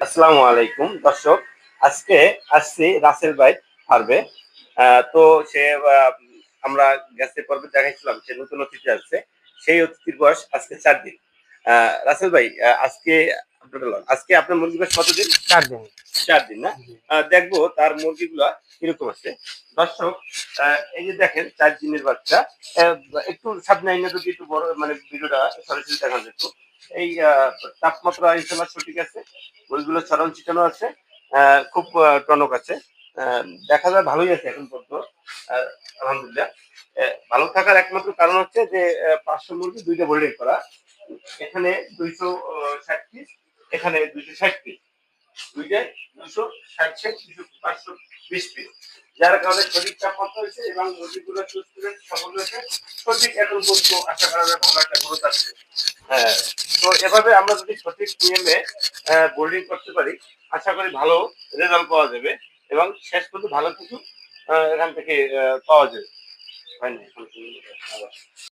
আসসালামু আলাইকুম দর্শক। আজকে আসছি রাসেল ভাই ফার্মে তো সে আমরা গ্যাসের পর্বে দেখাইছিলাম সে নতুন অতিথি আসছে। সেই অতিথির বয়স আজকে চার দিন। রাসেল ভাই আজকে আজকে আপনার মুরগি বয়স কতদিন? চার দিন। চার দিন না? দেখব তার মুরগিগুলা কীরকম আছে। দর্শক আহ, এই যে দেখেন চার দিনের বাচ্চা। একটু সামনে আইনে যদি একটু বড় মানে ভিডিওটা সরাসরি দেখা যেত এই আহ, তাপমাত্রা ইনশাল্লাহ সঠিক আছে? ওইগুলো ছড়ান ছিটানো আছে খুব টনক আছে। দেখা যায় ভালোই আছে এখন পর্যন্ত আলহামদুলিল্লাহ। ভালো থাকার একমাত্র কারণ হচ্ছে যে পাঁচশো মুরগি দুইটা বোর্ডিং করা। এখানে দুইশো ষাট পিস এখানে দুইশো ষাট পিস দুইটাই দুশো ষাট ষাট, দুশো পাঁচশো বিশ পিস যার কারণে সঠিক তাপমাত্রা হয়েছে এবং মুরগিগুলো সুস্থ সফল হয়েছে। সঠিক এখন পর্যন্ত আশা করা যায় ভালো একটা গ্রোথ আছে হ্যাঁ। তো এভাবে আমরা যদি সঠিক নিয়মে বোল্ডিং করতে পারি, আশা করি ভালো রেজাল্ট পাওয়া যাবে এবং শেষ পর্যন্ত ভালো কিছু এখান থেকে পাওয়া যাবে।